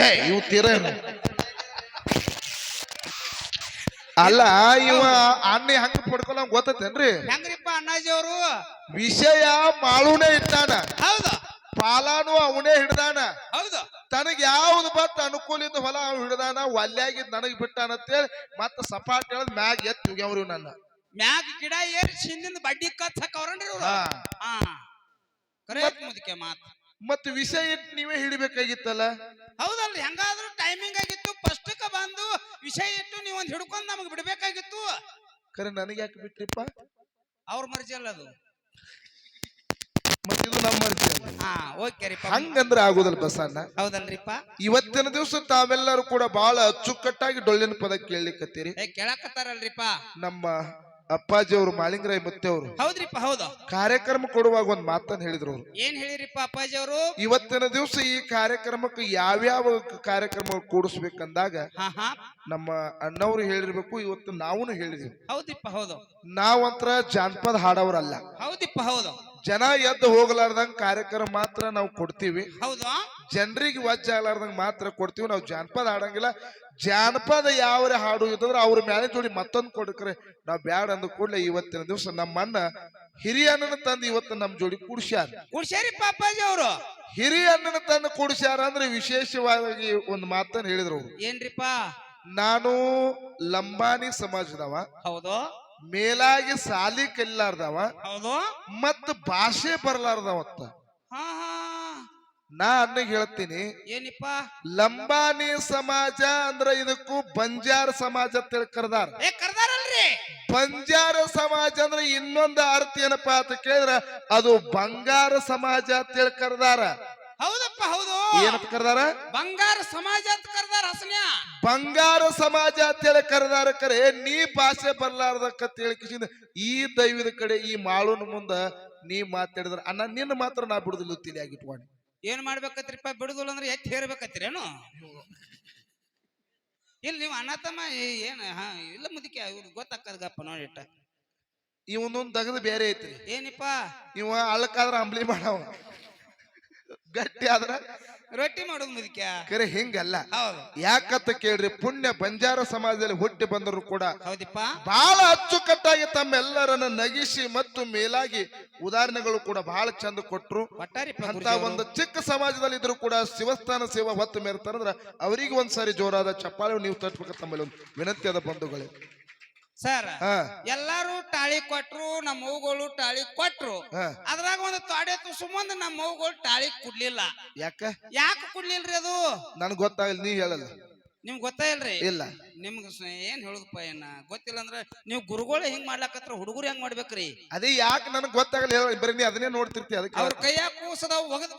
ಏ ಇವ್ ತಿರೇನು. ಅಲ್ಲ ಇವ ಅಣ್ಣ ಹಂಗ ಪಡ್ಕೊಲ್ಲ ಗೊತ್ತೇನ್ರಿ ಹೆಂಗ್ರಿಪ್ಪ ಅಣ್ಣಾಜಿ ಅವರು? ವಿಷಯ ಮಾಳುನೇ ಇಟ್ಟಾನ. ಹೌದು. ಪಾಲಾನು ಅವನೇ ಹಿಡ್ದಾನ. ಹೌದು. ತನಗ್ ಯಾವ್ದು ಬತ್ ಅನುಕೂಲಿಂದ ಹೊಲ ಅವ್ ಹಿಡ್ದಾನ ಒಲ್ಯಾಗಿದ್ ನನಗ್ ಬಿಟ್ಟಾನ ಅಂತೇಳಿ ಮತ್ತ ಸಪಾಟ್ ಹೇಳದ್ ಮ್ಯಾಗ ಎತ್ ಹೋಗ್ಯಾವ್ರಿ ನನ್ನ. ಮ್ಯಾಗ ಗಿಡ ಏರಿ ಹಿಂದಿಂದ ಬಡ್ಡಿ ಕತ್ ಹಾಕವ್ರನ್ರಿ ಇವ್ರು? ಹಾ. ಹಾ. ಕರೆ ಮುದಕ್ಕೆ ಮಾತು. ಮತ್ ವಿಷಯ ಇಟ್ ನೀವೇ ಹಿಡಿಬೇಕಾಗಿತ್ತಲ್ಲ? ಹೌದಲ್ರಿ ಹೆಂಗಾದ್ರೂ ಟೈಮಿಂಗ್ ಆಗಿತ್ತು. ಫಸ್ಟ್ಕ ಬಂದು ವಿಷಯ ಇಟ್ಟು ನೀವು ಒಂದ್ ಹಿಡ್ಕೊಂಡ್ ನಮಗ್ ಬಿಡ್ಬೇಕಾಗಿತ್ತು. ಕರೆ ನನಗೆ ಯಾಕೆ ಬಿಟ್ರಿಪ್ಪ? ಅವ್ರ ಮರ್ಜಿ ಅಲ್ಲ ಅದು. ಮತ್ತಿದು ನಮ್ಮ ಮರ್ಜಿ ಅಲ್ಲ. ಹಾ ಓಕೆ ರೀ ಹಂಗಂದ್ರೆ ಆಗುದಲ್ಲ ಬಸಣ್ಣ. ಹೌದಲ್ರಿಪ್ಪ. ಇವತ್ತಿನ ದಿವಸ ತಾವೆಲ್ಲರೂ ಕೂಡ ಬಹಳ ಅಚ್ಚುಕಟ್ಟಾಗಿ ಡೊಳ್ಳಿನ ಪದ ಕೇಳಲಿಕ್ಕತ್ತೀರಿ ಏ ಕೇಳಕತ್ತಾರಲ್ರಿಪ್ಪ. ನಮ್ಮ ಅಪ್ಪಾಜಿ ಅವರು ಮಾಲಿಂಗರಾಯ್ ಮತ್ತೆ ಅವರು. ಹೌದ್ರಿಪ್ಪ ಹೌದು. ಕಾರ್ಯಕ್ರಮ ಕೊಡುವಾಗ ಒಂದ್ ಮಾತನ್ನ ಹೇಳಿದ್ರು ಅವರು. ಏನ್ ಹೇಳಿರಿಪ್ಪ ಅಪ್ಪಾಜಿ ಅವರು? ಇವತ್ತಿನ ದಿವಸ ಈ ಕಾರ್ಯಕ್ರಮಕ್ಕೆ ಯಾವ್ಯಾವ ಕಾರ್ಯಕ್ರಮ ಕೂಡಿಸ್ಬೇಕಂದಾಗ ನಮ್ಮ ಅಣ್ಣವ್ರು ಹೇಳಿರ್ಬೇಕು ಇವತ್ತು ನಾವು ಹೇಳಿದ್ವಿ. ಹೌದಿಪ್ಪ ಹೌದು. ನಾವಂತರ ಜಾನಪದ ಹಾಡವರಲ್ಲ ಹೌದಿಪ್ಪ ಹೌದು. ಜನ ಎದ್ದು ಹೋಗ್ಲಾರ್ದಂಗ ಕಾರ್ಯಕ್ರಮ ಮಾತ್ರ ನಾವು ಕೊಡ್ತೀವಿ. ಹೌದು. ಜನರಿಗೆ ವಜ್ಜ ಆಗ್ಲಾರ್ದಂಗ ಮಾತ್ರ ಕೊಡ್ತೀವಿ. ನಾವು ಜಾನಪದ ಹಾಡಂಗಿಲ್ಲ ಜಾನಪದ ಯಾವ್ರೆ ಹಾಡು ಇತ್ತಂದ್ರೆ ಅವ್ರ ಮ್ಯಾಲೆ ಜೋಡಿ ಮತ್ತೊಂದು ಕೊಡಕ್ರೆ ನಾವ್ ಬ್ಯಾಡ ಅಂದ ಕೂಡಲೇ ಇವತ್ತಿನ ದಿವಸ ನಮ್ಮನ್ನ ಹಿರಿಯಣ್ಣನ ತಂದು ಇವತ್ತು ನಮ್ ಜೋಡಿ ಕೂಡ್ಸ್ಯಾರ. ಕುಡ್ಸ್ಯಾರಿಪ್ಪ ಪಾಪಾಜಿ ಅವರು. ಹಿರಿಯಣ್ಣನ ತಂದು ಕೂಡ್ಸ್ಯಾರ ಅಂದ್ರೆ ವಿಶೇಷವಾಗಿ ಒಂದು ಮಾತನ್ನ ಹೇಳಿದ್ರು ಅವ್ರು. ಏನ್ರಿಪ್ಪ ನಾನು ಲಂಬಾನಿ ಸಮಾಜದವ. ಹೌದು. ಮೇಲಾಗಿ ಸಾಲಿ ಕಲಿಲಾರ್ದವ. ಹೌದು. ಮತ್ತ ಭಾಷೆ ಬರ್ಲಾರ್ದವತ್ತ ಹಾ ಹಾ. ನಾ ಅದನ್ನ ಹೇಳ್ತೀನಿ ಏನಿಪ್ಪ? ಲಂಬಾನಿ ಸಮಾಜ ಅಂದ್ರ ಇದಕ್ಕೂ ಬಂಜಾರ ಸಮಾಜ ಅಂತ ಕರ್ದಾರ. ಏ ಕರ್ದಾರಲ್ರಿ? ಬಂಜಾರ ಸಮಾಜ ಅಂದ್ರೆ ಇನ್ನೊಂದು ಅರ್ಥ ಏನಪ್ಪಾ ಅಂತ ಕೇಳಿದ್ರ ಅದು ಬಂಗಾರ ಸಮಾಜ ಅಂತ ಹೇಳಿ ಕರ್ದಾರ. ಹೌದಪ್ಪ ಹೌದು. ಏನಂತ ಕರ್ದಾರ? ಬಂಗಾರ ಸಮಾಜ ಅಂತ ಕರ್ದಾರ ಹಸನ್ಯ ಬಂಗಾರ ಸಮಾಜ ಅಂತ ಹೇಳಿ ಕರೆದಾರ ಕರೆ ನೀ ಭಾಷೆ ಬರ್ಲಾರ್ದಕ್ಕ ತಿಳ್ಕಿಸಿದ ಈ ದೈವದ ಕಡೆ ಈ ಮಾಳುನ ಮುಂದ ನೀ ಮಾತಾಡಿದ್ರ. ಅಣ್ಣ ನಿನ್ನ ಮಾತ್ರ ನಾ ಬಿಡುದಿಲ್ಲ ತಿಳಿಯಾಗಿಟ್ಕೊಂಡು ಏನ್ ಮಾಡ್ಬೇಕತ್ರಿಪ್ಪ? ಬಿಡುದಿಲ್ಲ ಅಂದ್ರೆ ಎತ್ತಿ ಹೇರ್ಬೇಕತ್ರೇನು ಇಲ್ಲಿ ನೀವು ಅಣ್ಣ ತಮ್ಮ ಏ- ಏನ್ ಹಾ ಇಲ್ಲ ಮುದಿಕೆ ಇವ್ರು ಗೊತ್ತಾಕದಪ್ಪ ನೋಡಿಟ್ಟ ಇವನೊಂದು ತಗದು ಬೇರೆ ಐತ್ರಿ. ಏನಿಪ್ಪ? ಇವ ಅಳಕಾದ್ರ ಅಂಬ್ಲಿ ಮಾಡವ. ಗಟ್ಟಿ ಆದ್ರ ರೊಟ್ಟಿ ಮಾಡೋದು ಮುದಿಕೆ ಕರೆ ಹಿಂಗಲ್ಲ. ಹೌದು. ಯಾಕಂತ ಕೇಳ್ರಿ ಪುಣ್ಯ ಬಂಜಾರ ಸಮಾಜದಲ್ಲಿ ಹುಟ್ಟಿ ಬಂದರು ಕೂಡ ಹೌದಿಪ್ಪ. ಬಹಳ ಅಚ್ಚುಕಟ್ಟಾಗಿ ತಮ್ಮೆಲ್ಲರನ್ನ ನಗಿಸಿ ಮತ್ತು ಮೇಲಾಗಿ ಉದಾಹರಣೆಗಳು ಕೂಡ ಬಹಳ ಚಂದ ಕೊಟ್ರು. ಒಟ್ಟಾರಿಪ್ಪ ಅಂತ ಗುರುಜಿ ಒಂದು ಚಿಕ್ಕ ಸಮಾಜದಲ್ಲಿ ಇದ್ರು ಕೂಡ ಶಿವಸ್ಥಾನ ಸೇವಾ ಹೊತ್ತು ಮೇರ್ತಾರಂದ್ರ ಅವರಿಗೆ ಒಂದ್ಸಾರಿ ಜೋರಾದ ಚಪ್ಪಾಳೆ ನೀವು ತಟ್ಬೇಕಂತ ತಮ್ಮಲ್ಲಿ ಒಂದು ವಿನಂತಿ ಅದ ಬಂಧುಗಳೇ. ಸರ್ ಎಲ್ಲಾರು ಟಾಳಿ ಕೊಟ್ರು ನಮ್ಮ ಮೌಗಳು ಟಾಳಿ ಕೊಟ್ರು ಅದ್ರಾಗ ಒಂದು ತೊಡೆ ತುಸುಮಂದ್ ನಮ್ಮ ಮೌಗಳು ಟಾಳಿ ಕುಡ್ಲಿಲ್ಲ. ಯಾಕ? ಯಾಕೆ ಕುಡ್ಲಿಲ್ರಿ ಅದು? ನನ್ಗೆ ಗೊತ್ತಾಗಲ್ಲ ನೀವು ಹೇಳಲ್ಲ. ನಿಮ್ಗ್ ಗೊತ್ತಾ ಇಲ್ರಿ? ಇಲ್ಲ. ನಿಮ್ಗೆ ಏನ್ ಹೇಳುದಪ್ಪ ಏನ ಗೊತ್ತಿಲ್ಲ ಅಂದ್ರೆ ನೀವು ಗುರುಗಳು ಹೆಂಗ್ ಮಾಡ್ಲಾಕತ್ರ ಹುಡುಗರು ಹೆಂಗ್ ಮಾಡ್ಬೇಕ್ರಿ? ಅದೇ ಯಾಕೆ ನನಗೆ ಗೊತ್ತಾಗಲ್ಲ ಹೇಳ ಬರೀ ನೀ ಅದನ್ನೇ ನೋಡ್ತಿರ್ತಿ ಅದಕ್ಕೆ ಅವ್ರ ಕೈಯಾಗ ಕೂಸದ ಒಗದ್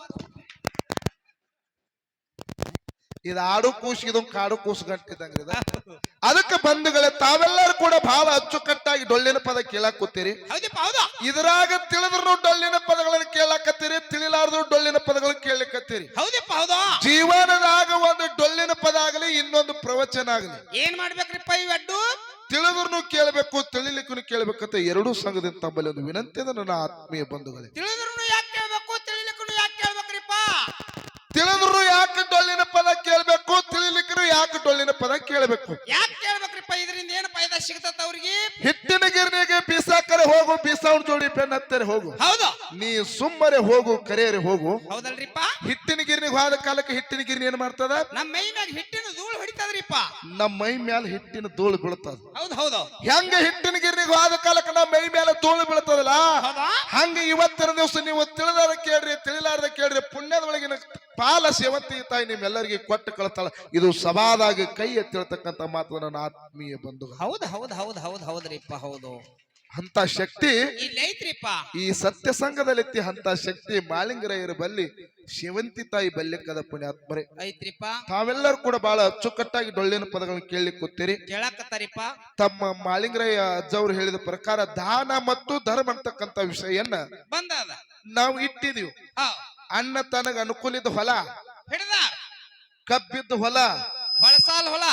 ಇದು ಆಡು ಕೂಸು ಇದು ಕಾಡು ಕೂಸು ಗಂಟಿದಂಗ ಅದಕ್ಕೆ ಬಂಧುಗಳೇ ತಾವೆಲ್ಲರೂ ಕೂಡ ಬಹಳ ಅಚ್ಚುಕಟ್ಟಾಗಿ ಡೊಳ್ಳಿನ ಪದ ಕೇಳಾಕ್ ಕೂತೀರಿ ಹೌದಪ್ಪ ಹೌದು. ಇದ್ರಾಗ ತಿಳಿದ್ರು ಡೊಳ್ಳಿನ ಪದಗಳನ್ನು ಕೇಳಾಕತ್ತೀರಿ ತಿಳಿಲಾರದ್ರು ಡೊಳ್ಳಿನ ಪದಗಳನ್ನು ಕೇಳಕತ್ತೀರಿ ಜೀವನದಾಗ ಒಂದು ಡೊಳ್ಳಿನ ಪದ ಆಗಲಿ ಇನ್ನೊಂದು ಪ್ರವಚನ ಆಗಲಿ. ಏನ್ ಮಾಡ್ಬೇಕ್ರಿಪ್ಪ ಇವೆಡ್ಡು ತಿಳಿದ್ರು ಕೇಳಬೇಕು ತಿಳಿಲಿಕ್ಕೂ ಕೇಳಬೇಕಂತ ಎರಡೂ ಸಂಘದಿಂದ ತಮ್ಮಲ್ಲಿ ಒಂದು ವಿನಂತಿ ಅಂದ್ರೆ ನನ್ನ ಆತ್ಮೀಯ ಬಂಧುಗಳೇ. ತಿಳಿದ್ರು ಯಾಕೆ ಕೇಳಬೇಕು ತಿಳಿಲಿಕ್ಕೂ ಯಾಕೆ ಕೇಳ್ಬೇಕ್ರಿಪ್ಪ? ತಿಳಿದ್ರು ಯಾಕೆ ಡೊಳ್ಳಿನ ಪದ ಕೇಳಬೇಕು? ಯಾಕೆ ಕೇಳ್ಬೇಕ್ರಿಪ್ಪ? ಇದರಿಂದ ಏನ್ ಫಾಯ್ದಾ ಸಿಗ್ತದ ಅವ್ರಿಗೆ? ಹಿಟ್ಟಿನ ಗಿರಣಿಗೆ ಬೀಸಾಕರೆ ಹೋಗು ಬೀಸಾವನ್ ಜೋಡಿ ಪೆನ್ ಹತ್ತರೆ ಹೋಗು. ಹೌದು. ನೀ ಸುಮ್ಮನೆ ಹೋಗು ಕರೆಯರೆ ಹೋಗು. ಹೌದಲ್ರಿಪ್ಪ? ಹಿಟ್ಟಿನ ಗಿರಣಿಗೆ ಹೋದ ಕಾಲಕ್ಕೆ ಹಿಟ್ಟಿನ ಗಿರ್ನಿ ಏನ್ ಮಾಡ್ತದ? ನಮ್ಮ ಮೈ ಮ್ಯಾಗ ಹಿಟ್ಟಿನ ಧೂಳು ಹೊಡಿತದ್ರಿಪ್ಪ. ನಮ್ಮ ಮೈ ಮ್ಯಾಲ ಹಿಟ್ಟಿನ ಧೂಳು ಬೀಳ್ತದ. ಹೌದು ಹೌದು. ಹೆಂಗ ಹಿಟ್ಟಿನ ಗಿರಣಿಗೆ ಹೋದ ಕಾಲಕ್ಕೆ ನಮ್ಮ ಮೈ ಮ್ಯಾಲ ಧೂಳು ಬೀಳ್ತದಲ್ಲ? ಹಂಗ ಇವತ್ತಿನ ದಿವಸ ನೀವು ತಿಳಿದಾರ ಕೇಳ್ರಿ ತಿಳಿಲಾರ್ದ ಕೇಳ್ರಿ ಪುಣ್ಯದ ಒಳಗಿನ ಪಾಲ ಸೇವಂತಿ ತಾಯಿ ನಿಮ್ಮೆಲ್ಲರಿಗೆ ಕೊಟ್ಟು ಕಳ್ತಾಳ. ಇದು ಸಭಾದಾಗ ಕೈ ಎತ್ತಿಳ್ತಕ್ಕಂತ ಮಾತು ನನ್ನ ಆತ್ಮೀಯ ಬಂಧು ಹೌದು ಹೌದು ಹೌದು ಹೌದು ಹೌದ್ರಿಪ್ಪ ಹೌದು. ಅಂತ ಶಕ್ತಿ ಈ ಸತ್ಯ ಸಂಘದಲ್ಲಿ ಅಂತ ಶಕ್ತಿ ಮಾಲಿಂಗರಾಯರ ಬಲ್ಲಿ ಶಿವಂತಿ ತಾಯಿ ಬಲ್ಯಕ್ಕದ ಪುಣ್ಯಾತ್ಮರೇ. ಐತ್ರಿಪ್ಪ. ತಾವೆಲ್ಲರೂ ಕೂಡ ಬಹಳ ಅಚ್ಚುಕಟ್ಟಾಗಿ ಡೊಳ್ಳಿನ ಪದಗಳನ್ನು ಕೇಳಿ ಕೂತೀರಿ. ಕೇಳಾಕತ್ತಾರಿಪ್ಪ. ತಮ್ಮ ಮಾಲಿಂಗರಾಯ ಅಜ್ಜವ್ರು ಹೇಳಿದ ಪ್ರಕಾರ ದಾನ ಮತ್ತು ಧರ್ಮ ಅಂತಕ್ಕಂಥ ವಿಷಯನ್ನ ಬಂದದ. ನಾವು ಇಟ್ಟಿದೀವಿ. ಅನ್ನ ಅಣ್ಣ ತನಗ ಅನುಕೂಲಿದ ಹೊಲ ಹಿಡ್ದಾರ ಕಬ್ಬಿದ್ದ ಹೊಲ ಬಳಸಾಲ್ ಹೊಲ.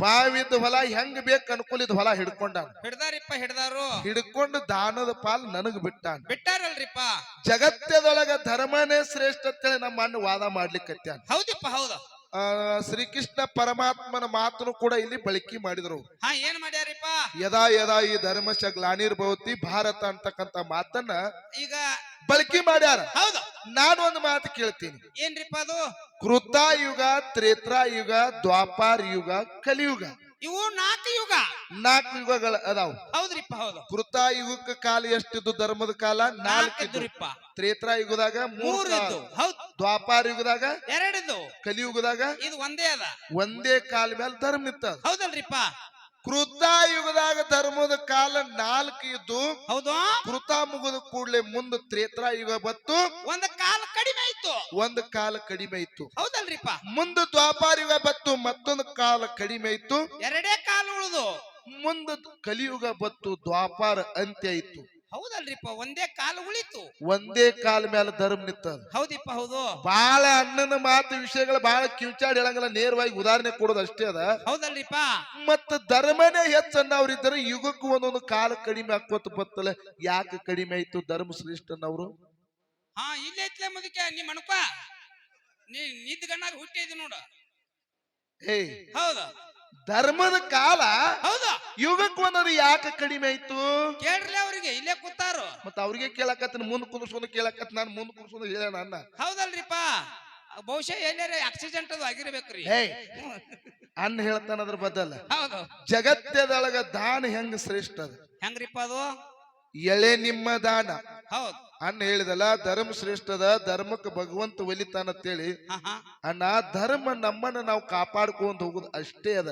ಬಾವಿದ ಹೊಲ ಹೆಂಗ್ ಬೇಕು ಅನುಕೂಲಿದ ಹೊಲ ಹಿಡ್ಕೊಂಡಾನ. ಹಿಡ್ದಾರಿಪ್ಪ ಹಿಡ್ದಾರು. ಹಿಡ್ಕೊಂಡು ದಾನದ ಪಾಲ್ ನನಗ್ ಬಿಟ್ಟಾನ. ಬಿಟ್ಟಾರಲ್ರಿಪ್ಪ. ಜಗತ್ತದೊಳಗ ಧರ್ಮನೇ ಶ್ರೇಷ್ಠ ಅಂತೇಳಿ ನಮ್ಮ ಅಣ್ಣ ವಾದ ಮಾಡ್ಲಿಕ್ಕೆ ಹೌದಿಪ್ಪ ಹೌದು. ಶ್ರೀಕೃಷ್ಣ ಪರಮಾತ್ಮನ ಮಾತನ್ನು ಕೂಡ ಇಲ್ಲಿ ಬಳಕೆ ಮಾಡಿದ್ರು. ಹಾ ಏನ್ ಮಾಡ್ಯಾರಿಪ್ಪ? ಯದಾ ಯದಾ ಈ ಧರ್ಮಶ ಗ್ಲಾನಿರ್ಭವತಿ ಭಾರತ ಅಂತಕ್ಕಂತ ಮಾತನ್ನ ಈಗ ಬಳಕೆ ಮಾಡ್ಯಾರ. ಹೌದು. ನಾನು ಒಂದು ಮಾತು ಕೇಳ್ತೀನಿ. ಏನ್ರಿಪ್ಪ ಅದು? ಕೃತಾಯುಗ ತ್ರೇತ್ರಾಯುಗ ದ್ವಾಪಾರ ಯುಗ ಕಲಿಯುಗ. ಇವು ನಾಲ್ಕು ಯುಗ. ನಾಲ್ಕು ಯುಗಗಳ ಅದಾವ. ಹೌದ್ರಿಪ್ಪ ಹೌದು. ಕೃತಾಯುಗಕ್ಕೆ ಕಾಲ ಎಷ್ಟಿದ್ದು? ಧರ್ಮದ ಕಾಲ? ನಾಲ್ಕು ತ್ರೇತ್ರ ಯುಗದಾಗ ಮೂರು ಹೌದ್. ದ್ವಾಪಾರ ಯುಗದಾಗ ಎರಡಿದ್ದು. ಕಲಿಯುಗದಾಗ ಇದು ಒಂದೇ ಅದ. ಒಂದೇ ಕಾಲ ಮೇಲೆ ಧರ್ಮ ಇತ್ತ ಹೌದಲ್ರಿಪ್ಪ. ಕೃತಾಯುಗದಾಗ ಧರ್ಮದ ಕಾಲ ನಾಲ್ಕು ಇದ್ದು ಹೌದು. ಕೃತ ಮುಗಿದ ಕೂಡಲೇ ಮುಂದೆ ತ್ರೇತ್ರ ಯುಗ ಬತ್ತು ಒಂದು ಕಾಲ ಕಡಿಮೆ ಇತ್ತು ಒಂದು ಕಾಲ ಕಡಿಮೆ ಇತ್ತು ಹೌದಲ್ರಿಪ್ಪ. ಮುಂದೆ ದ್ವಾಪಾರ ಯುಗ ಬತ್ತು ಮತ್ತೊಂದು ಕಾಲ ಕಡಿಮೆ ಇತ್ತು ಎರಡೇ ಕಾಲ ಉಳಿದು. ಮುಂದೆ ಕಲಿಯುಗ ಬತ್ತು ದ್ವಾಪಾರ ಅಂತ್ಯ ಇತ್ತು ಹೌದಲ್ರಿಪ್ಪ ಒಂದೇ ಕಾಲ ಉಳಿತು. ಒಂದೇ ಕಾಲ ಮೇಲೆ ಧರ್ಮ ನಿತ್ತ ಹೌದಿಪ್ಪ ಹೌದು. ಬಾಳ ಅಣ್ಣನ ಮಾತು ವಿಷಯಗಳು ಬಾಳ ಕಿವಿಚಾಡಿ ಹೇಳಂಗಿಲ್ಲ ನೇರವಾಗಿ ಉದಾಹರಣೆ ಕೊಡೋದು ಅಷ್ಟೇ ಅದ. ಹೌದಲ್ರಿಪ್ಪ. ಮತ್ತ ಧರ್ಮನೇ ಹೆಚ್ಚನ್ನವ್ರಿದ್ದಾರೆ ಯುಗಕ್ಕೂ ಒಂದೊಂದು ಕಾಲ ಕಡಿಮೆ ಆಕೋತ ಬತ್ತಲ್ಲ ಯಾಕೆ ಕಡಿಮೆ ಆಯ್ತು ಧರ್ಮ ಶ್ರೇಷ್ಠನವರು ಹಾ ಇಲ್ಲೇ ಐತ್ಲೆ ಮುದಕ್ಕೆ ನಿಮ್ಮ ಅಣಕ ನೀ ನಿದ್ದ ಗಣ್ಣಾಗ ಹುಟ್ಟಿದಿ ನೋಡು. ಏ ಹೌದು. ಧರ್ಮದ ಕಾಲ ಹೌದಾ. ಯುಗಕ್ ಒಂದೊಂದು ಯಾಕೆ ಕಡಿಮೆ ಆಯ್ತು? ಕೇಳ್ರಿ ಅವ್ರಿಗೆ ಇಲ್ಲೇ ಕೂತಾರು. ಮತ್ತ ಅವ್ರಿಗೆ ಕೇಳಕತ್ತ ಮುಂದ್ ಕುಂದ್ರಸ್ಕೊಂಡು ಕೇಳಕತ್ ನಾನು ಮುಂದ್ ಕುಂದ್ರಸ್ಕೊಂಡು ಹೇಳ ನನ್ನ. ಹೌದಲ್ರಿಪ್ಪ. ಬಹುಶಃ ಏನಾರ ಆಕ್ಸಿಡೆಂಟ್ ಅದು ಆಗಿರ್ಬೇಕ್ರಿ. ಏಯ್ ಅನ್ನ ಹೇಳ್ತಾನ ಅದ್ರ ಬದಲ. ಹೌದು. ಜಗತ್ತದೊಳಗ ದಾನ ಹೆಂಗ್ ಶ್ರೇಷ್ಠ ಅದ? ಹೆಂಗ್ರಿಪ್ಪ ಅದು? ಎಳೆ ನಿಮ್ಮ ದಾನ. ಹೌದು. ಅನ್ನ ಹೇಳಿದಲ್ಲ ಧರ್ಮ ಶ್ರೇಷ್ಠದ ಧರ್ಮಕ್ಕೆ ಭಗವಂತ ಒಲಿತಾನ ಅಂತೇಳಿ. ಅಣ್ಣ ಧರ್ಮ ನಮ್ಮನ್ನ ನಾವು ಕಾಪಾಡ್ಕೊಂಡು ಹೋಗುದು ಅಷ್ಟೇ ಅದ.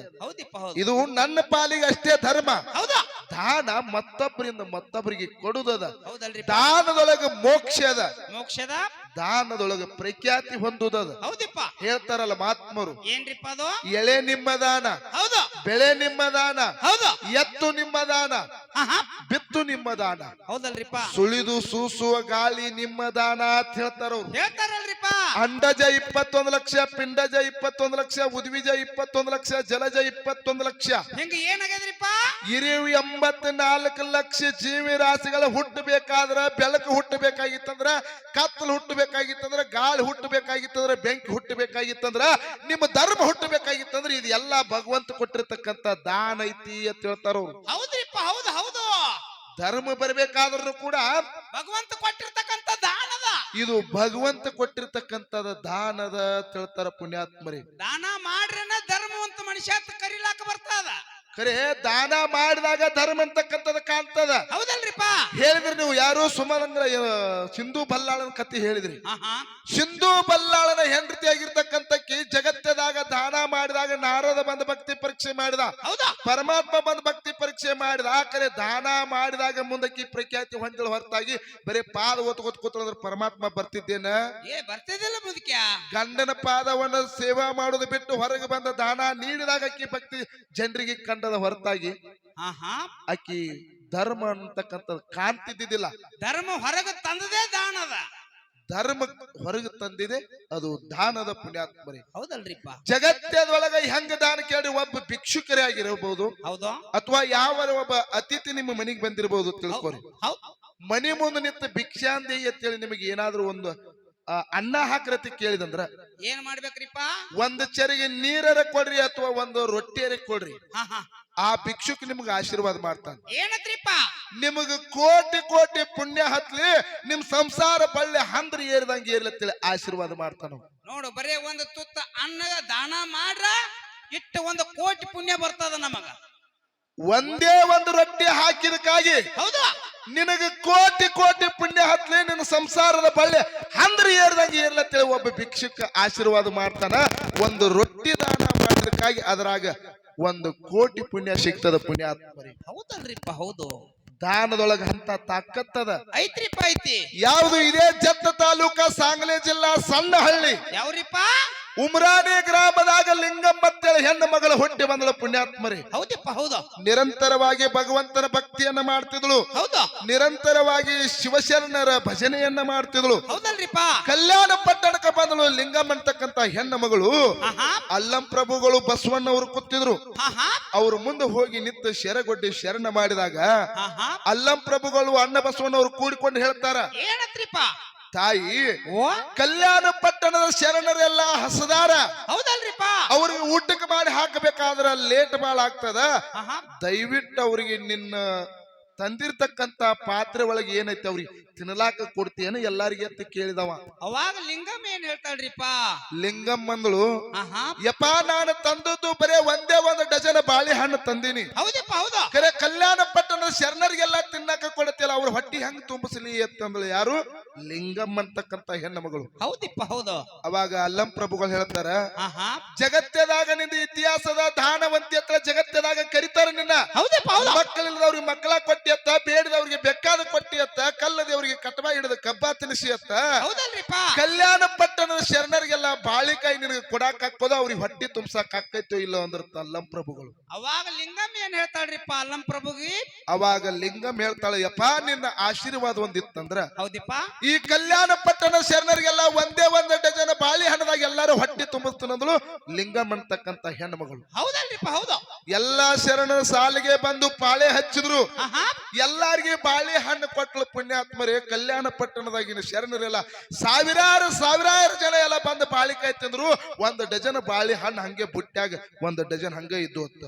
ಇದು ನನ್ನ ಪಾಲಿಗೆ ಅಷ್ಟೇ ಧರ್ಮ. ಹೌದಾ? ದಾನ ಮತ್ತೊಬ್ಬರಿಂದ ಮತ್ತೊಬ್ಬರಿಗೆ ಕೊಡುದದ ದಾನದೊಳಗ ಮೋಕ್ಷ ಅದ. ಮೋಕ್ಷದ ದಾನದೊಳಗ ಪ್ರಖ್ಯಾತಿ ಹೊಂದುದದ ಹೌದಿಪ್ಪ. ಹೇಳ್ತಾರಲ್ಲ ಮಹಾತ್ಮರು ಏನ್ರಿಪ್ಪ ಅದು? ಎಳೆ ನಿಮ್ಮ ದಾನ ಹೌದು. ಬೆಳೆ ನಿಮ್ಮ ದಾನ ಹೌದು. ಎತ್ತು ನಿಮ್ಮ ದಾನ. ಬಿತ್ತು ನಿಮ್ಮ ದಾನ. ಹೌದಲ್ರಿಪ್ಪ. ಸುಳಿದು ಸೂಸುವ ಗಾಳಿ ನಿಮ್ಮ ದಾನ ಅಂತ ಹೇಳ್ತಾರ ಅವ್ರು. ಹೇಳ್ತಾರಲ್ರಿಪ್ಪ. ಅಂಡಜ ಇಪ್ಪತ್ತೊಂದು ಲಕ್ಷ ಪಿಂಡಜ ಇಪ್ಪತ್ತೊಂದು ಲಕ್ಷ ಉದ್ವಿಜ ಇಪ್ಪತ್ತೊಂದು ಲಕ್ಷ ಜಲಜ ಇಪ್ಪತ್ತೊಂದು ಲಕ್ಷ. ಹಿಂಗ ಏನಾಗ್ಯದ್ರಿಪ್ಪ? ಇರಿವು ಎಂಬತ್ ನಾಲ್ಕು ಲಕ್ಷ ಜೀವಿ ರಾಶಿಗಳ ಹುಟ್ಟಬೇಕಾದ್ರ ಬೆಳಕು ಹುಟ್ಟಬೇಕಾಗಿತ್ತಂದ್ರ ಕತ್ತಲು ಹುಟ್ಟಬೇಕಾಗಿತ್ತಂದ್ರ ಗಾಳಿ ಹುಟ್ಟಬೇಕಾಗಿತ್ತಂದ್ರ ಬೆಂಕಿ ಹುಟ್ಟಬೇಕಾಗಿತ್ತಂದ್ರ ನಿಮ್ಮ ಧರ್ಮ ಇದು ಎಲ್ಲಾ ಭಗವಂತ ಕೊಟ್ಟಿರ್ತಕ್ಕಂತ ದಾನ ಐತಿ ಅಂತ ಹೇಳ್ತಾರ. ಅವ್ರು ಹೌದ್ರಿಪ್ಪ ಹೌದು ಹೌದು. ಧರ್ಮ ಬರ್ಬೇಕಾದ್ರೂ ಕೂಡ ಭಗವಂತ ಕೊಟ್ಟಿರ್ತಕ್ಕಂತ ದಾನದ. ಇದು ಭಗವಂತ ಕೊಟ್ಟಿರ್ತಕ್ಕಂತದ ದಾನದ ಅಂತ ಹೇಳ್ತಾರ ಪುಣ್ಯಾತ್ಮರಿ. ದಾನ ಮಾಡ್ರೇನ ಧರ್ಮವಂತ ಮನುಷ್ಯ ಅಂತ ಕರಿಲಾಕ ಬರ್ತದ. ಖರೆ ದಾನ ಮಾಡಿದಾಗ ಧರ್ಮ ಅಂತಕ್ಕಂಥದ ಕಾಣ್ತದ. ಹೌದಲ್ರಿಪ್ಪ. ಹೇಳಿದ್ರಿ ನೀವು ಯಾರು ಸುಮಲಂಗ್ರ ಸಿಂಧು ಬಲ್ಲಾಳನ ಕತ್ತಿ ಹೇಳಿದ್ರಿ. ಸಿಂಧು ಬಲ್ಲಾಳನ ಹೆಂಡತಿ ಆಗಿರ್ತಕ್ಕಂಥಕ್ಕಿ ಜಗತ್ತದಾಗ ದಾನ ಮಾಡಿದಾಗ ನಾರದ ಬಂದ ಭಕ್ತಿ ಪರೀಕ್ಷೆ ಮಾಡಿದ. ಹೌದಾ? ಪರಮಾತ್ಮ ಬಂದ ಭಕ್ತಿ ಪರೀಕ್ಷೆ ಮಾಡಿದ. ಆ ಕಡೆ ದಾನ ಮಾಡಿದಾಗ ಮುಂದಕ್ಕೆ ಪ್ರಖ್ಯಾತಿ ಹೊಂದಳ ಹೊರತಾಗಿ ಬರೀ ಪಾದ ಗೊತ್ತು ಕೂತ್ಕೊಂಡ್ರೆ ಪರಮಾತ್ಮ ಬರ್ತಿದ್ದೇನ? ಏ ಬರ್ತಿದ್ದಿಲ್ಲ ಮುದುಕ್ಯ. ಗಂಡನ ಪಾದವನ್ನ ಸೇವಾ ಮಾಡೋದು ಬಿಟ್ಟು ಹೊರಗೆ ಬಂದ ದಾನ ನೀಡಿದಾಗ ಅಕ್ಕಿ ಭಕ್ತಿ ಜನರಿಗೆ ಕಂಡದ ಹೊರತಾಗಿ ಹಾ ಹಾ. ಅಕ್ಕಿ ಧರ್ಮ ಅಂತಕ್ಕಂಥದ್ದು ಕಾಣ್ತಿದ್ದಿದ್ದಿಲ್ಲ ಧರ್ಮ ಹೊರಗೆ ತಂದದೇ ದಾನದ ಧರ್ಮ ಹೊರಗೆ ತಂದಿದೆ ಅದು ದಾನದ ಪುಣ್ಯಾತ್ಮರಿ ಹೌದಲ್ರಿಪ್ಪ. ಜಗತ್ತದೊಳಗ ಹೆಂಗ ದಾನ ಕೇಳಿ ಒಬ್ಬ ಭಿಕ್ಷುಕರೇ ಆಗಿರಬಹುದು ಹೌದು. ಅಥವಾ ಯಾವ ಒಬ್ಬ ಅತಿಥಿ ನಿಮ್ಮ ಮನೆಗೆ ಬಂದಿರಬಹುದು ತಿಳ್ಕೊರಿ. ಮನೆ ಮುಂದೆ ನಿಂತ ಭಿಕ್ಷಾಂದಿ ಅಂತೇಳಿ ನಿಮಗೆ ಏನಾದ್ರೂ ಒಂದು ಅನ್ನ ಹಾಕ್ರತಿ ಕೇಳಿದಂದ್ರ ಏನ್ ಮಾಡ್ಬೇಕ್ರಿಪ್ಪ? ಒಂದು ಚರಿಗೆ ನೀರರ ಕೊಡ್ರಿ ಅಥವಾ ಒಂದು ರೊಟ್ಟಿಯರ ಕೊಡ್ರಿ? ಆ ಭಿಕ್ಷುಕ್ ನಿಮ್ಗೆ ಆಶೀರ್ವಾದ ಮಾಡ್ತಾನೆ. ಏನತ್ರಿಪ್ಪ? ನಿಮಗ ಕೋಟಿ ಕೋಟಿ ಪುಣ್ಯ ಹತ್ಲಿ ನಿಮ್ ಸಂಸಾರ ಬಳ್ಳಿ ಹಂದ್ರ ಏರಿದಂಗ ಏರ್ಲತ್ತೇಳಿ ಆಶೀರ್ವಾದ ಮಾಡ್ತಾನ ನೋಡು ಬರೇ ಒಂದು ತುತ್ತ ಅನ್ನದ ದಾನ ಮಾಡ್ರ ಇಟ್ಟು ಒಂದು ಕೋಟಿ ಪುಣ್ಯ ಬರ್ತದ ನಮಗ. ಒಂದೇ ಒಂದು ರೊಟ್ಟಿ ಹಾಕಿದಕ್ಕಾಗಿ ಹೌದಾ? ನಿನಗೆ ಕೋಟಿ ಕೋಟಿ ಪುಣ್ಯ ಹತ್ಲಿ ನಿನ್ನ ಸಂಸಾರದ ಬಳ್ಳಿ ಅಂದ್ರೆ ಏರ್ದಂಗೆ ಏರ್ಲತ್ತೇಳಿ ಒಬ್ಬ ಭಿಕ್ಷುಕ ಆಶೀರ್ವಾದ ಮಾಡ್ತಾನ. ಒಂದು ರೊಟ್ಟಿ ದಾನ ಮಾಡಿದಕ್ಕಾಗಿ ಅದ್ರಾಗ ಒಂದು ಕೋಟಿ ಪುಣ್ಯ ಸಿಗ್ತದ ಪುಣ್ಯ ಹೌದಲ್ರಿಪ್ಪ ಹೌದು. ದಾನದೊಳಗ ಅಂತ ತಾಕತ್ತದ. ಐತ್ರಿಪ್ಪ ಐತಿ. ಯಾವ್ದು ಇದೇ ಜತ್ತ ತಾಲೂಕ ಸಾಂಗ್ಲೆ ಜಿಲ್ಲಾ ಸಣ್ಣ ಹಳ್ಳಿ ಯಾವ್ರಿಪ್ಪ? ಉಮ್ರಾನಿ ಗ್ರಾಮದಾಗ ಲಿಂಗಮ್ಮತ್ತೇಳಿ ಹೆಣ್ಣು ಮಗಳು ಹುಟ್ಟಿ ಬಂದಳು ಪುಣ್ಯಾತ್ಮರಿ. ಹೌದಪ್ಪ ಹೌದು. ನಿರಂತರವಾಗಿ ಭಗವಂತನ ಭಕ್ತಿಯನ್ನ ಮಾಡ್ತಿದ್ಳು. ಹೌದು. ನಿರಂತರವಾಗಿ ಶಿವಶರಣರ ಭಜನೆಯನ್ನ ಮಾಡ್ತಿದ್ಳು. ಹೌದಲ್ರಿಪ್ಪ. ಕಲ್ಯಾಣ ಪಟ್ಟಣಕ್ಕೆ ಬಂದಳು ಲಿಂಗಮ್ಮ ಅಂತಕ್ಕಂತ ಹೆಣ್ಣು ಮಗಳು. ಅಲ್ಲಂ ಪ್ರಭುಗಳು ಬಸವಣ್ಣವರು ಕೂತಿದ್ರು. ಅವ್ರು ಮುಂದೆ ಹೋಗಿ ನಿಂತು ಶರಗೊಡ್ಡಿ ಶರಣ ಮಾಡಿದಾಗ ಅಲ್ಲಂ ಪ್ರಭುಗಳು ಅಣ್ಣ ಬಸವಣ್ಣವರು ಕೂಡಿಕೊಂಡು ಹೇಳ್ತಾರ ಏನತ್ರಿಪ್ಪ? ತಾಯಿ ಓ? ಕಲ್ಯಾಣ ಪಟ್ಟಣದ ಶರಣರೆಲ್ಲ ಹಸದಾರ. ಹೌದಲ್ರಿಪ್ಪ. ಅವ್ರಿಗೆ ಊಟಕ್ಕೆ ಮಾಡಿ ಹಾಕಬೇಕಾದ್ರ ಲೇಟ್ ಬಾಳ ಆಗ್ತದ. ದಯವಿಟ್ಟು ಅವ್ರಿಗೆ ನಿನ್ನ ತಂದಿರ್ತಕ್ಕಂತ ಪಾತ್ರೆ ಒಳಗೆ ಏನೈತಿ ಅವ್ರಿಗೆ? ತಿನ್ನಲಾಕ ಕೊಡ್ತೀಯನ ಎಲ್ಲಾರಿಗೆ ಅಂತ ಕೇಳಿದವ. ಅವಾಗ ಲಿಂಗಮ್ ಏನ್ ಹೇಳ್ತಾಳ್ರಿಪ್ಪ? ಲಿಂಗಮ್ಮಂದಳು ಆಹಾ. ಯಪ್ಪ ನಾನು ತಂದದ್ದು ಬರೇ ಒಂದೇ ಒಂದು ಡಜನ್ ಬಾಳೆಹಣ್ಣು ತಂದೀನಿ. ಹೌದಪ್ಪ ಹೌದು. ಕರೆ ಕಲ್ಯಾಣ ಪಟ್ಟಣದ ಶರಣರಿಗೆಲ್ಲ ತಿನ್ನಕ ಕೊಡತಿಲ್ಲ ಅವ್ರ ಹೊಟ್ಟಿ ಹೆಂಗ್ ತುಂಬಿಸಲಿ ಅಂತಂದ್ರೆ ಯಾರು? ಲಿಂಗಮ್ ಅಂತಕ್ಕಂತ ಹೆಣ್ಣು ಮಗಳು. ಹೌದಿಪ್ಪ ಹೌದು. ಅವಾಗ ಅಲ್ಲಂ ಪ್ರಭುಗಳು ಹೇಳ್ತಾರ ಆಹಾ. ಜಗತ್ತದಾಗ ನಿಂದ ಇತಿಹಾಸದ ದಾನವಂತಿ ಹತ್ರ ಜಗತ್ತದಾಗ ಕರಿತಾರ ನಿನ್ನ. ಹೌದಪ್ಪ ಹೌದು. ಮಕ್ಕಳಿಲ್ಲದವ್ರಿಗೆ ಮಕ್ಕಳ ಕೊಟ್ಟಿ ಅತ್ತ ಬೇಡದವ್ರಿಗೆ ಬೆಕ್ಕಾದ ಕೊಟ್ಟಿ ಅತ್ತ ಕಲ್ಲದವ್ರಿಗೆ ಕಟ್ಟಬ ಹಿಡಿದ ಕಬ್ಬ ತಿನಿಸಿ ಅತ್ತ. ಕಲ್ಯಾಣ ಪಟ್ಟಣದ ಶರಣರಿಗೆಲ್ಲ ಬಾಳಿಕಾಯಿ ನಿನಗೆ ಕೊಡಾಕ್ ಹಾಕೋದು ಅವ್ರಿಗೆ ಹೊಟ್ಟಿ ತುಂಬಸಾಕ್ ಹಾಕೈತೋ ಇಲ್ಲೋ ಅಂದ್ರ ಅಲ್ಲಂ ಪ್ರಭುಗಳು. ಅವಾಗ ಲಿಂಗಮ್ಮ ಏನ್ ಹೇಳ್ತಾಳ್ರಿಪ್ಪ ಅಲ್ಲಂ ಪ್ರಭುಗಿ? ಅವಾಗ ಲಿಂಗಮ್ ಹೇಳ್ತಾಳೆ ಯಪ್ಪ ನಿನ್ನ ಆಶೀರ್ವಾದ ಒಂದಿತ್ತಂದ್ರ. ಹೌದಿಪ್ಪ. ಈ ಕಲ್ಯಾಣ ಪಟ್ಟಣ ಶರಣರಿಗೆಲ್ಲ ಒಂದೇ ಒಂದ್ ಡಜನ್ ಹಣದಾಗ ಎಲ್ಲಾರು ಹೊಟ್ಟಿ ತುಂಬಿಸ್ತನಂದಳು ಲಿಂಗಂ ಅಂತಕ್ಕಂತ ಹೆಣ್ಮಗಳು. ಹೌದಲ್ರಿಪ್ಪ ಹೌದು. ಎಲ್ಲಾ ಶರಣರ ಸಾಲಿಗೆ ಬಂದು ಪಾಳೆ ಹಚ್ಚಿದ್ರು. ಎಲ್ಲಾರಿಗೆ ಬಾಳೆ ಹಣ್ಣು ಕೊಟ್ಟಲು ಪುಣ್ಯಾತ್ಮರೇ ಕಲ್ಯಾಣ ಪಟ್ಟಣದಾಗಿನ ಶರಣರೆಲ್ಲ ಸಾವಿರಾರು ಸಾವಿರಾರು ಜನ ಎಲ್ಲ ಬಂದು ಬಾಳಿಕಾಯಿ ತಿಂದ್ರು. ಒಂದು ಡಜನ್ ಬಾಳಿ ಹಣ್ಣು ಹಂಗೆ ಬುಟ್ಟ್ಯಾಗ ಒಂದು ಡಜನ್ ಹಂಗೆ ಇದ್ದು ಅಂತ.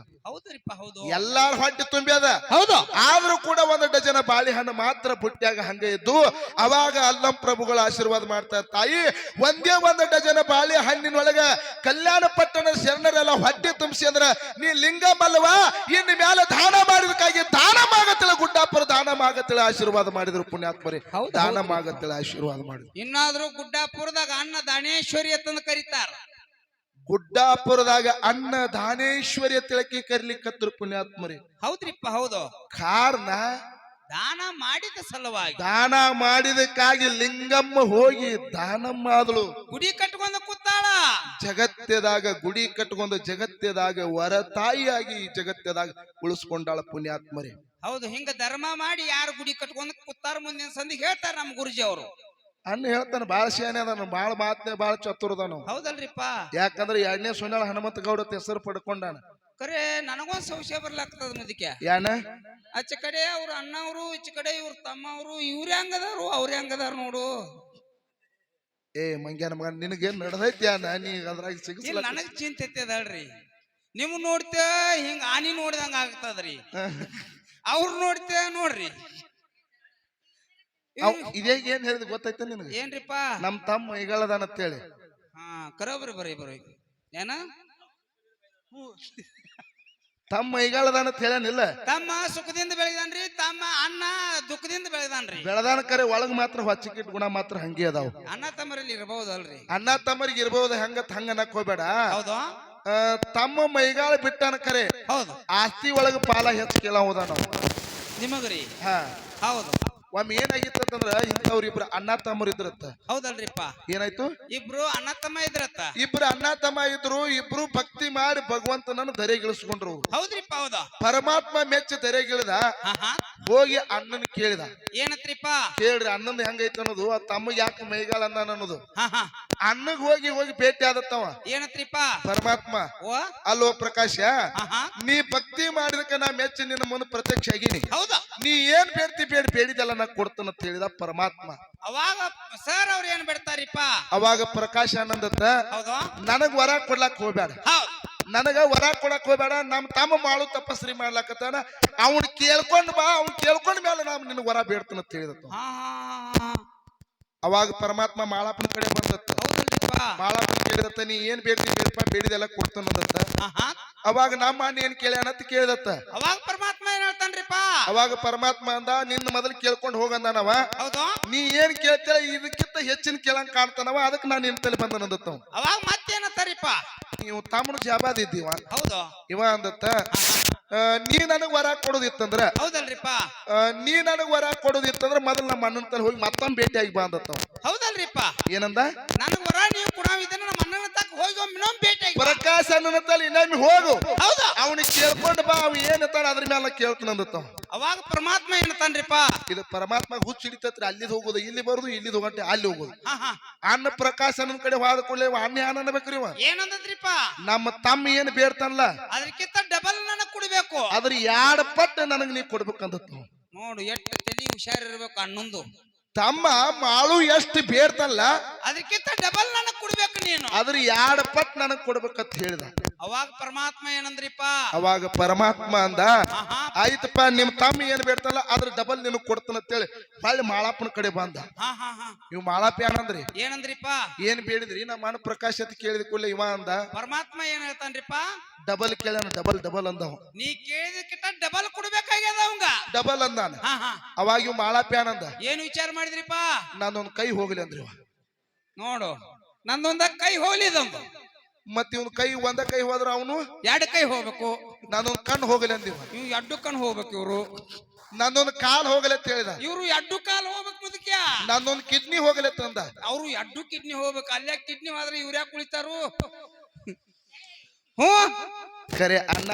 ಎಲ್ಲಾರು ಹೊಟ್ಟೆ ತುಂಬಿ ಅದ ತುಂಬ್ಯದ. ಹೌದು. ಆದ್ರೂ ಕೂಡ ಒಂದು ಡಜನ್ ಬಾಳೆಹಣ್ಣು ಮಾತ್ರ ಬುಟ್ಟ್ಯಾಗ ಹಂಗೆ ಇದ್ದು ಅವಾಗ ಅಲ್ಲಂ ಪ್ರಭುಗಳ ಆಶೀರ್ವಾದ ಮಾಡ್ತಾರೆ ತಾಯಿ ಒಂದೇ ಒಂದು ಡಜನ್ ಬಾಳೆ ಹಣ್ಣಿನೊಳಗ ಕಲ್ಯಾಣ ಪಟ್ಟಣ ಶರಣರೆಲ್ಲ ಹೊಟ್ಟೆ ತುಂಬಿಸಿ ಅಂದ್ರ ನೀ ಲಿಂಗ ಮಲ್ವಾ ಇನ್ನು ಮೇಲೆ ದಾನ ಮಾಡಿದಕ್ಕಾಗಿ ದಾನ ಮಾಡತ್ತಿಲ್ಲ ಗುಡ್ಡಾಪುರ ದಾನ ಮಾಗತ್ತಳೆ ಆಶೀರ್ವಾದ ಮಾಡಿದ್ರು ಪುಣ್ಯಾತ್ಮರಿ. ಹೌದು, ದಾನ ಹೌದು. ಮಾಗತ್ತಳ ಆಶೀರ್ವಾದ ಮಾಡಿದ್ರು. ಇನ್ನಾದ್ರೂ ಗುಡ್ಡಾಪುರದಾಗ ಅನ್ನ ದಾನೇಶ್ವರಿ ಅಂತಂದು ಕರೀತಾರ. ಗುಡ್ಡಾಪುರದಾಗ ಅನ್ನ ದಾನೇಶ್ವರಿ ತಿಳಕಿ ಕರಿಲಿಕ್ಕತ್ರು ಪುಣ್ಯಾತ್ಮರಿ. ಹೌದ್ರಿಪ್ಪ ಹೌದು. ಕಾರಣ? ದಾನ ಮಾಡಿದ ಸಲುವಾಗಿ. ದಾನ ಮಾಡಿದಕ್ಕಾಗಿ ಲಿಂಗಮ್ಮ ಹೋಗಿ ದಾನಮ್ಮ ಆದಳು. ಗುಡಿ ಕಟ್ಕೊಂಡು ಕೂತಾಳ. ಜಗತ್ತದಾಗ ಗುಡಿ ಕಟ್ಕೊಂಡು ಜಗತ್ತದಾಗ ವರ ತಾಯಿಯಾಗಿ ಈ ಜಗತ್ಯದಾಗ ಉಳಿಸ್ಕೊಂಡಾಳ ಪುಣ್ಯಾತ್ಮರಿ. ಹೌದು ಹಿಂಗ ಧರ್ಮ ಮಾಡಿ ಯಾರು ಗುಡಿ ಕಟ್ಕೊಂಡ್ ಕೂತಾರ ಮುಂದಿನ ಸಂದಿ ಹೇಳ್ತಾರ ನಮ್ಮ ಗುರುಜಿ ಅವರು. ಅಣ್ಣ ಹೇಳ್ತಾನೆ ಬಾಳ ಶಾನೆ ಅದನ್ನು ಬಾಳ ಮಾತನೆ ಬಾಳ ಚತುರ್ದನು ಹೌದಲ್ರಿಪ್ಪ. ಯಾಕಂದ್ರೆ ಎರಡನೇ ಸುನಾಳ ಹನುಮಂತ ಗೌಡ ಹೆಸರು ಪಡ್ಕೊಂಡಾನ. ಖರೆ ನನಗೊಂದ್ ಸಂಶಯ ಬರ್ಲಾಗ್ತದ ಮುದಿಕೆ ಯಾನ? ಆಚೆ ಕಡೆ ಅವ್ರ ಅಣ್ಣ ಅವರು ಈಚೆ ಕಡೆ ಇವ್ರ ತಮ್ಮ ಅವರು ಇವ್ರ ಹೆಂಗದಾರು ಅವ್ರ ಹೆಂಗದಾರ ನೋಡು. ಏ ಮಂಗ್ಯಾನ ಮಗ ನಿನಗೇನ್ ನಡೆದೈತಿ ಯಾನ? ನೀ ಅದ್ರಾಗ ಇಲ್ಲ ಸಿಗಿಸ್ಲ ನನಗ್ ಚಿಂತೆ ಐತದಳ್ರಿ ನಿಮ್ ನೋಡ್ತೇ ಹಿಂಗ ಆನಿ ನೋಡಿದಂಗ ಆಗ್ತದ್ರಿ. ಅವ್ರ ನೋಡ್ತೇ ನೋಡ್ರಿ. ಇದೇಗ ಇದೇ ಏನ್ ಹೇಳಿದ್ ಗೊತ್ತೈತೆ ನಿನಗೆ? ಏನ್ರಿಪ್ಪ? ನಮ್ ತಮ್ಮ ಈಗಳದಾನ ಅಂತೇಳಿ. ಹಾ ಕರೋಬ್ರಿ ಬರ್ರಿ ಬರ್ರಿ ಏನ? ತಮ್ಮ ಈಗಳದಾನ ಅಂತ ಹೇಳನಿಲ್ಲ ತಮ್ಮ ಸುಖದಿಂದ ಬೆಳೆದಾನ್ರಿ ತಮ್ಮ ಅಣ್ಣ ದುಃಖದಿಂದ ಬೆಳೆದಾನ್ರಿ. ಬೆಳದಾನ ಕರೆ ಒಳಗ್ ಮಾತ್ರ ಹೊಚ್ಚಿಕಿಟ್ ಗುಣ ಮಾತ್ರ ಹಂಗೆ ಅದಾವ. ಅಣ್ಣ ತಮ್ಮರಲ್ಲಿ ಇರಬಹುದಲ್ರಿ ಅಣ್ಣ ತಮ್ಮರಿಗೆ ಇರ್ಬೋದು ಹಂಗತ್ ಹಂಗ ಅನ್ನಕ್ ಹೋಗ್ಬೇಡ. ಹೌದು? ತಮ್ಮ ಮೈಗಾಲ ಬಿಟ್ಟನ ಕರೆ. ಹೌದು. ಆಸ್ತಿ ಒಳಗ ಪಾಲ ಹೆಚ್ಚು ಕೇಳೋದ ನಾವು ನಿಮಗ್ರಿ? ಹಾ. ಹೌದು. ಒಮ್ಮೆ ಏನಾಗಿತ್ತಂದ್ರ ಇಂಥವ್ರ ಇಬ್ರು ಅಣ್ಣ ತಮ್ಮರು ಇದ್ರತ್ತ. ಹೌದಲ್ರಿಪ್ಪ. ಏನಾಯ್ತು? ಇಬ್ರು ಅಣ್ಣ ತಮ್ಮ ಇದ್ರತ್ತ. ಇಬ್ರು ಅಣ್ಣ ತಮ್ಮ ಇದ್ರು ಇಬ್ರು ಭಕ್ತಿ ಮಾಡಿ ಭಗವಂತನನ್ನು ಧರೆಗಿಳಿಸ್ಕೊಂಡ್ರು ಹೌದ್ರಿಪ್ಪ ಹೌದಾ. ಪರಮಾತ್ಮ ಮೆಚ್ಚ ಧರೆಗಿಳಿದ ಹೋಗಿ ಅಣ್ಣನ ಕೇಳಿದ. ಏನತ್ರಿಪ್ಪ? ಕೇಳ್ರಿ ಅಣ್ಣಂದ್ ಹೆಂಗೈತೆ ಅನ್ನೋದು ಆ ತಮ್ಮ ಯಾಕೆ ಮೈಗಾಲ ಅನ್ನ ಅನ್ನೋದು. ಹಾ ಹೋಗಿ ಹೋಗಿ ಭೇಟಿ ಆದತ್ತವ. ಏನತ್ರಿಪ್ಪ? ಪರಮಾತ್ಮ ಅಲ್ಲೋ ಪ್ರಕಾಶ ನೀ ಭಕ್ತಿ ಮಾಡಿದಕ್ಕೆ ನಾ ಮೆಚ್ಚಿ ನಿನ್ನ ಮುಂದೆ ಪ್ರತ್ಯಕ್ಷ ಆಗಿನಿ. ಹೌದಾ. ನೀ ಏನ್ ಬೇಡ್ತಿ ಬೇಡ ಬೇಡಿದಲ್ಲ ನಾ ಕೊಡ್ತಾನ ಅಂತ ಹೇಳಿದ ಪರಮಾತ್ಮ. ಅವಾಗ ಸರ್ ಅವ್ರ ಏನ್ ಬಿಡ್ತಾರಿಪ್ಪ? ಅವಾಗ ಪ್ರಕಾಶ ಆನಂದತ್ತ ನನಗ್ ವರ ಕೊಡ್ಲಾಕ್ ಹೋಗ್ಬೇಡ ನನಗ ವರ ಕೊಡಕ್ ಹೋಗ್ಬೇಡ ನಮ್ ತಮ್ಮ ಮಾಡು ತಪಸ್ರಿ ಮಾಡ್ಲಾಕತ್ತಾನ. ಅವನ್ ಕೇಳ್ಕೊಂಡ್ ಬಾ ಅವ್ನ್ ಕೇಳ್ಕೊಂಡ್ ಮೇಲೆ ನಾವ್ ನಿನ್ ವರ ಬೇಡ್ತಾನ ಅಂತ ಹೇಳಿದ ಅವಾಗ ಪರಮಾತ್ಮ ಮಾಳಪ್ಪನ ಕಡೆ ಬಂದತ್ತ. ಮಾಳಪ್ಪನ ಕೇಳಿದತ್ತ ನೀ ಏನ್ ಬೇಡ್ತಿ ಬೇಡಪ್ಪ ಬೇಡಿದೆಲ್ಲ ಕೊಡ್ತಾನಂದತ್ತ ಅವಾಗ ನಮ್ಮ ಅಣ್ಣ ಏನ್ ಕೇಳ್ಯಾನಂತ ಕೇಳಿದತ್ತ. ಅವಾಗ ಪರಮಾತ್ಮ ಏನ್ ಹೇಳ್ತಾನ್ರಿಪ್ಪ? ಅವಾಗ ಪರಮಾತ್ಮ ಅಂದ ನಿನ್ನ ಮೊದಲು ಕೇಳ್ಕೊಂಡು ಹೋಗಂದಾನವ ಹೌದು. ನೀ ಏನ್ ಕೇಳ್ತೀರ ಇದಕ್ಕಿಂತ ಹೆಚ್ಚಿನ ಕೇಳಂಗ್ ಕಾಣ್ತಾನವ ಅದಕ್ಕೆ ನಾನು ನಿನ್ ತಲೆ ಬಂದನಂದತ್ತ ಅವಾಗ ಮತ್ತೇನತ್ತಾರಿಪ್ಪ ನೀವು ತಮ್ಮನ ಜಾಬಾದ್ ಇದ್ದೀವ? ಹೌದು. ಇವ ಅಂದತ್ತ ನೀ ನನಗ್ ವರ ಕೊಡೋದಿತ್ತಂದ್ರ ಹೌದಲ್ರಿಪ್ಪ. ನೀ ನನಗ್ ವರ ಕೊಡೋದಿತ್ತಂದ್ರ ಮೊದಲು ನಮ್ಮ ಅಣ್ಣನ ತಲೆ ಹೋಗಿ ಮತ್ತೊಮ್ಮೆ ಭೇಟಿಯಾಗಿ ಬಾ ಅಂದತ್ತ ಅವ. ಹೌದಲ್ರಿಪ್ಪ. ಏನಂದ? ನನಗ್ ವರ ನೀವು ಕೊಡವಿದ್ರೆ ನಮ್ಮ ಅಣ್ಣನ ತಕ್ಕ ಹೋಗಿ ಒಮ್ಮೆ ಇನ್ನೊಮ್ಮೆ ಭೇಟಿಯಾಗಿ ಬಾ. ಪ್ರಕಾಶ ಅಣ್ಣನ ತಲೆ ಇನ್ನೊಮ್ಮೆ ಹೋಗು. ಹೌದು. ಅವನಿಗೆ ಕೇಳ್ಕೊಂಡು ಬಾ ಅವ್ ಏನಂತಾನ ಅದ್ರ ಮೇಲೆ ಕೇಳ್ತಾನಂದತ್ತ ಅವ. ಅವಾಗ ಪರಮಾತ್ಮ ಏನಂತಾನ್ರಿಪ್ಪ ಇದು ಪರಮಾತ್ಮ ಹುಚ್ಚ ಹಿಡಿತತ್ರಿ ಅಲ್ಲಿದ್ ಹೋಗೋದು ಇಲ್ಲಿ ಬರುದು ಇಲ್ಲಿ ಹೋಗಂಟೆ ಅಲ್ಲಿ ಹೋಗೋದು. ಅನ್ನ ಪ್ರಕಾಶ ಅನ್ನನ ಕಡೆ ಹೋದ ಕೂಡಲೇ ಅಣ್ಣ ಏನ್ ಅನ್ಬೇಕ್ರಿ ಏನಂದ್ರಿಪ್ಪ ಏನಂದದ್ರಿಪ್ಪ ನಮ್ಮ ತಮ್ಮ ಏನ್ ಬೇಡ್ತಾನಲ್ಲ? ಅದಕ್ಕಿಂತ ಡಬಲ್ ನನಗ್ ಕುಡಿಬೇಕು. ಅದ್ರ ಎರಡ್ ಪಟ್ಟು ನನಗ್ ನೀ ಕೊಡ್ಬೇಕಂದತ್ ನಾವು ನೋಡು ಎಷ್ಟು ತಲೆ ಹುಷಾರಿರ್ಬೇಕು ಅಣ್ಣಂದು. ತಮ್ಮ ಮಾಳು ಎಷ್ಟು ಬೇರ್ತಲ್ಲ ಅದಕ್ಕಿಂತ ಡಬಲ್ ನನಗೆ ಕೊಡ್ಬೇಕು ನೀನು. ಅದ್ರ ಎರಡು ಪಟ್ ನನಗ್ ಕೊಡ್ಬೇಕಂತ ಹೇಳ್ದ. ಅವಾಗ ಪರಮಾತ್ಮ ಏನಂದ್ರಿಪ್ಪ? ಅವಾಗ ಪರಮಾತ್ಮ ಅಂದ ಆಯ್ತಪ್ಪ ನಿಮ್ ತಮ್ಮ ಏನ್ ಬೇಡ್ತಲ್ಲ ಅದ್ರ ಡಬಲ್ ನಿನ್ ಕೊಡ್ತಾನ ಅಂತೇಳಿ ಹೊಳ್ಳಿ ಮಾಳಪ್ಪನ ಕಡೆ ಬಂದ. ಹಾ ಹಾ ಹಾ. ಇವ್ ಮಾಳಪ್ಪ ಏನಂದ್ರಿ? ಏನಂದ್ರಿಪ್ಪ? ಏನ್ ಬೇಡಿದ್ರಿ? ನಮ್ಮ ಮನ ಪ್ರಕಾಶ್ ಅಂತ ಕೇಳಿದ ಕೂಡಲೇ ಇವ ಅಂದ ಪರಮಾತ್ಮ ಏನ್ ಹೇಳ್ತಾನ್ರಿಪ್ಪ? ಡಬಲ್ ಕೇಳ್ಯಾನ ಡಬಲ್ ಡಬಲ್ ಅಂದವ. ನೀ ಕೇಳಿದಕ್ಕಿಂತ ಡಬಲ್ ಕೊಡ್ಬೇಕಾಗ್ಯದ ಅವಂಗ. ಡಬಲ್ ಅಂದಾನ. ಅವಾಗ ಇವ್ ಮಾಳಪ್ಪ ಏನಂದ ಏನ್ ವಿಚಾರ ಮಾಡಿದ್ರಿಪ್ಪ? ನಾನೊಂದ್ ಕೈ ಹೋಗ್ಲಿ ಅಂದ್ರಿ ಇವ. ನೋಡು ನಂದೊಂದ ಕೈ ಹೋಲಿದಂದು ಮತ್ ಇವನು ಕೈ ಒಂದ ಕೈ ಹೋದ್ರ ಅವನು? ಎರಡು ಕೈ ಹೋಗ್ಬೇಕು. ನಾನೊಂದ್ ಕಣ್ಣು ಹೋಗಲಿ ಅಂದಿವ. ಇವ್ ಎಡ್ಡು ಕಣ್ ಹೋಗ್ಬೇಕು ಇವ್ರು. ನನ್ನೊಂದ್ ಕಾಲ್ ಹೋಗಲಿ ಅಂತ ಹೇಳಿದ. ಇವ್ರು ಎಡ್ಡು ಕಾಲ್ ಹೋಗ್ಬೇಕು ಮುದಕ್ಯ. ನಂದೊಂದ್ ಕಿಡ್ನಿ ಹೋಗಲಿ ತಂದ ಅವ್ರು ಎಡ್ಡು ಕಿಡ್ನಿ ಹೋಗ್ಬೇಕು. ಅಲ್ಲೇ ಕಿಡ್ನಿ ಹೋದ್ರೆ ಇವ್ರ ಯಾಕೆ ಕುಳಿತಾರು ಹ್ಞೂ ಕರೆ ಅಣ್ಣ